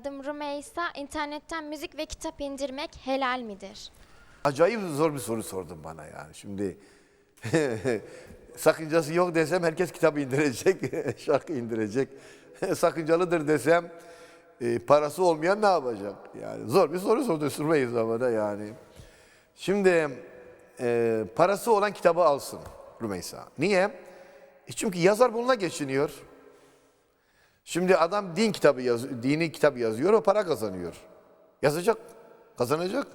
Adım Rümeysa. İnternetten müzik ve kitap indirmek helal midir? Acayip zor bir soru sordun bana yani. Şimdi sakıncası yok desem herkes kitabı indirecek, şarkı indirecek. Sakıncalıdır desem e, parası olmayan ne yapacak? Yani zor bir soru sordu Rümeysa bana yani. Şimdi e, parası olan kitabı alsın Rümeysa. Niye? E çünkü yazar bununla geçiniyor. Şimdi adam din kitabı yaz, dini kitap yazıyor, o para kazanıyor. Yazacak, kazanacak.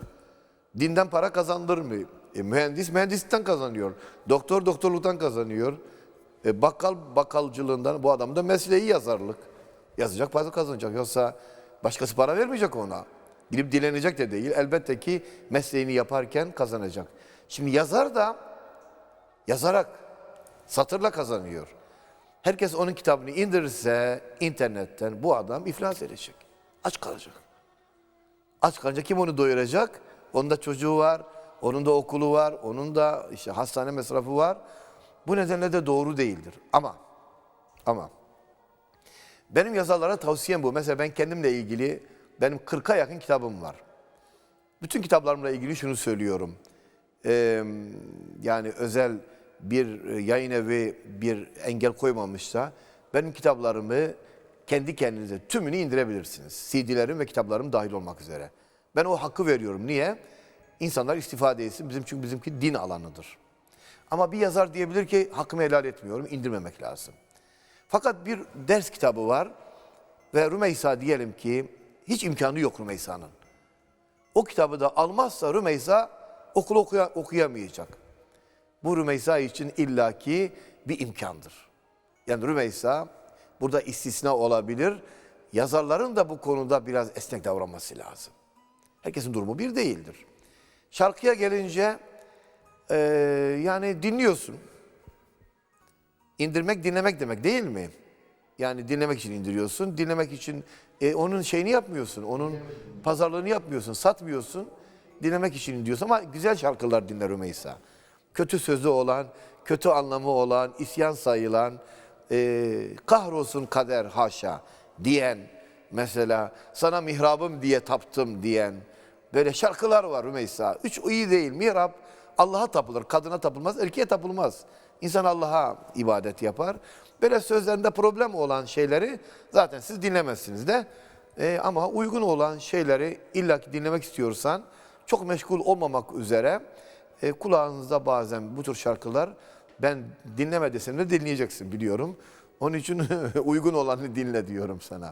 Dinden para kazandır mı? E, mühendis mühendislikten kazanıyor. Doktor doktorluktan kazanıyor. E, bakkal bakkalcılığından bu adam da mesleği yazarlık. Yazacak para kazanacak. Yoksa başkası para vermeyecek ona. Gidip dilenecek de değil. Elbette ki mesleğini yaparken kazanacak. Şimdi yazar da yazarak satırla kazanıyor. Herkes onun kitabını indirirse internetten bu adam iflas edecek. Aç kalacak. Aç kalınca kim onu doyuracak? Onun da çocuğu var, onun da okulu var, onun da işte hastane masrafı var. Bu nedenle de doğru değildir. Ama ama benim yazarlara tavsiyem bu. Mesela ben kendimle ilgili benim 40'a yakın kitabım var. Bütün kitaplarımla ilgili şunu söylüyorum. Ee, yani özel bir yayın evi bir engel koymamışsa benim kitaplarımı kendi kendinize tümünü indirebilirsiniz. CD'lerim ve kitaplarım dahil olmak üzere. Ben o hakkı veriyorum. Niye? İnsanlar istifade etsin. Bizim çünkü bizimki din alanıdır. Ama bir yazar diyebilir ki hakkımı helal etmiyorum, indirmemek lazım. Fakat bir ders kitabı var ve Rümeysa diyelim ki hiç imkanı yok Rümeysa'nın. O kitabı da almazsa Rümeysa okul okuya, okuyamayacak. Bu Rümeysa için illaki bir imkandır. Yani Rümeysa burada istisna olabilir. Yazarların da bu konuda biraz esnek davranması lazım. Herkesin durumu bir değildir. Şarkıya gelince eee, yani dinliyorsun. İndirmek dinlemek demek değil mi? Yani dinlemek için indiriyorsun. Dinlemek için e, onun şeyini yapmıyorsun. Onun pazarlığını yapmıyorsun. Satmıyorsun. Dinlemek için indiriyorsun. Ama güzel şarkılar dinler Rümeysa. Kötü sözü olan, kötü anlamı olan, isyan sayılan, e, kahrolsun kader haşa diyen, mesela sana mihrabım diye taptım diyen, böyle şarkılar var Rümeysa. Üç iyi değil. Mihrap Allah'a tapılır. Kadına tapılmaz, erkeğe tapılmaz. İnsan Allah'a ibadet yapar. Böyle sözlerinde problem olan şeyleri zaten siz dinlemezsiniz de. E, ama uygun olan şeyleri illaki dinlemek istiyorsan çok meşgul olmamak üzere e, kulağınızda bazen bu tür şarkılar ben dinleme desem de dinleyeceksin biliyorum. Onun için uygun olanı dinle diyorum sana.